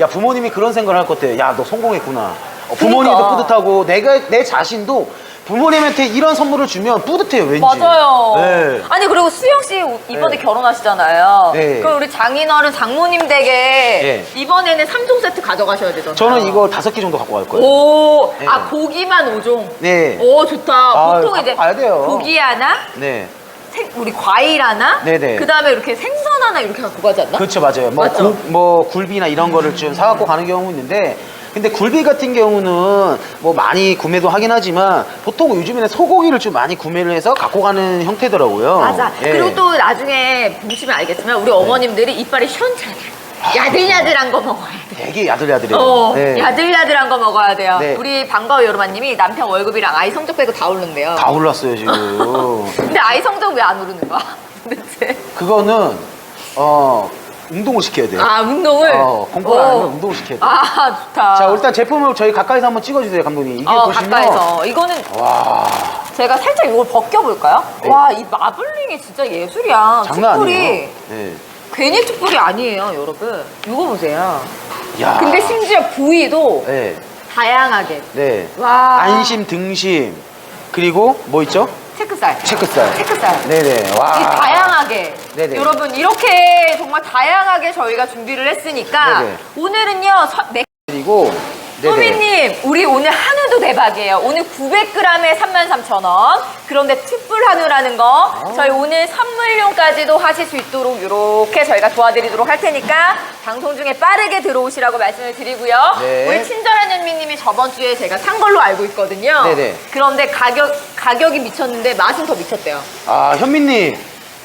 야 부모님이 그런 생각을 할 것 같아. 야 너 성공했구나. 어, 부모님도 그러니까. 뿌듯하고 내가 내 자신도 부모님한테 이런 선물을 주면 뿌듯해요 왠지. 맞아요. 네. 아니 그리고 수영 씨 이번에 네. 결혼하시잖아요. 네. 그럼 우리 장인어른 장모님 댁에 네. 이번에는 3종 세트 가져가셔야 되잖아요. 저는 이거 다섯 개 정도 갖고 갈 거예요. 오, 네. 아 고기만 5종. 네. 오 좋다. 아, 보통 이제 가야 돼요. 고기 하나, 네. 생, 우리 과일 하나, 네네. 그 다음에 이렇게 생선 하나 이렇게 갖고 가지 않나? 그렇죠 맞아요. 뭐, 맞죠? 고- 뭐 굴비나 이런 거를 좀 사갖고 가는 경우 있는데 근데 굴비 같은 경우는 뭐 많이 구매도 하긴 하지만 보통 요즘에는 소고기를 좀 많이 구매를 해서 갖고 가는 형태더라고요. 맞아. 예. 그리고 또 나중에 보시면 알겠지만 우리 어머님들이 이빨이 시원찮아요. 야들야들한 거 먹어야 돼. 되게 야들야들해요. 어, 네. 야들야들한 거 먹어야 돼요. 네. 우리 반가워 여러분님이 남편 월급이랑 아이 성적 빼고 다 오른대요. 다 올랐어요 지금. 아이 성적 왜 안 오르는 거야? 도대체. 그거는 어 운동을 시켜야 돼요. 아 운동을. 어, 공부가 어. 아니면 운동을 시켜야 돼요. 아 좋다. 자 일단 제품을 저희 가까이서 한번 찍어주세요 감독님. 이게 어, 보시면 가까이서 이거는 와 제가 살짝 이걸 벗겨볼까요? 네. 와 이 마블링이 진짜 예술이야. 장난 툭불이 아니에요. 네. 괜히 툭불이 아니에요, 여러분. 이거 보세요. 야. 근데 심지어 부위도 네. 다양하게. 네. 와. 안심 등심 그리고 뭐 있죠? 체크살. 체크살. 체크살. 네네. 와. 이 다양하게 네네. 여러분 이렇게 정말 다양하게 저희가 준비를 했으니까 네네. 오늘은요 서- 맥- 그리고 네네. 소미님 우리 오늘 한우도 대박이에요 오늘 900g에 33,000원 그런데 특불 한우라는 거 아. 저희 오늘 선물용까지도 하실 수 있도록 이렇게 저희가 도와드리도록 할 테니까 방송 중에 빠르게 들어오시라고 말씀을 드리고요 네. 우리 친절한 현미님이 저번 주에 제가 산 걸로 알고 있거든요 네네. 그런데 가격, 가격이 미쳤는데 맛은 더 미쳤대요 아 현민님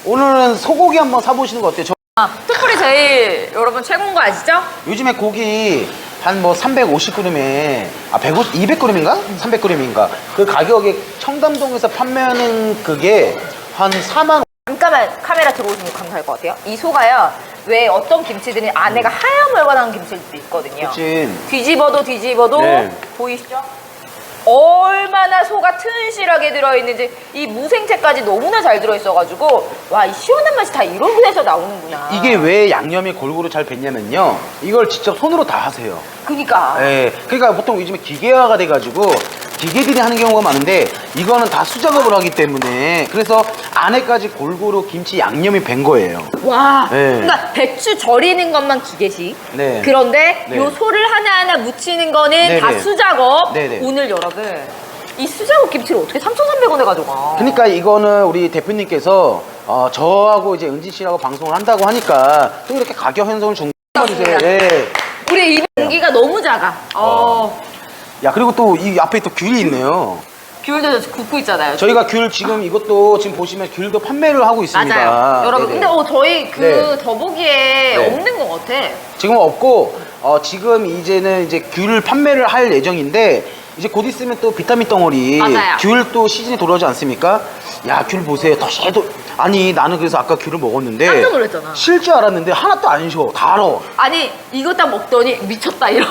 오늘은 소고기 한번 사보시는 거 어때요? 저 아, 특불이 제일 여러분 최고인 거 아시죠? 요즘에 고기 한 뭐 350g에 아 150, 200g인가? 300g인가? 그 가격에 청담동에서 판매하는 그게 한 4만 잠깐만 카메라 들어오시면 감사할 것 같아요. 이 소가요. 왜 어떤 김치들은 안에가 하얀 물건한 김치들도 있거든요. 진 뒤집어도 뒤집어도 네. 보이시죠? 얼마나 소가 튼실하게 들어있는지 이 무생채까지 너무나 잘 들어있어가지고 와 이 시원한 맛이 다 이런 데서 나오는구나. 이게 왜 양념이 골고루 잘 뱄냐면요. 이걸 직접 손으로 다 하세요. 그니까. 예, 그러니까 보통 요즘에 기계화가 돼가지고 기계들이 하는 경우가 많은데 이거는 다 수작업을 하기 때문에 그래서 안에까지 골고루 김치 양념이 밴 거예요 와, 네. 그러니까 배추 절이는 것만 기계식. 네. 그런데 네. 요 소를 하나하나 묻히는 거는 네네. 다 수작업. 네 네. 오늘 여러분 이 수작업 김치를 어떻게 3,300원에 가져가? 그러니까 이거는 우리 대표님께서 어, 저하고 이제 은지 씨하고 방송을 한다고 하니까 또 이렇게 가격 현상을 좀 주세요. 맞습니다. 예. 우리 이 공기가 너무 작아. 어, 야 그리고 또 이 앞에 또 귤이 있네요. 귤도 굽고 있잖아요. 저희가 귤 지금 이것도 지금 보시면 귤도 판매를 하고 있습니다. 맞아요. 여러분, 네네. 근데 어, 저희 그 네. 더보기에 네. 없는 것 같아. 지금 없고 어, 지금 이제는 이제 귤 판매를 할 예정인데 이제 곧 있으면 또 비타민 덩어리 맞아요. 귤 또 시즌이 돌아오지 않습니까? 야 귤 보세요. 더 쉐도 아니 나는 그래서 아까 귤을 먹었는데 깜짝 놀랐잖아. 실줄 알았는데 하나도 안 쉬어. 달어. 아니, 이거 딱 먹더니 미쳤다, 이런.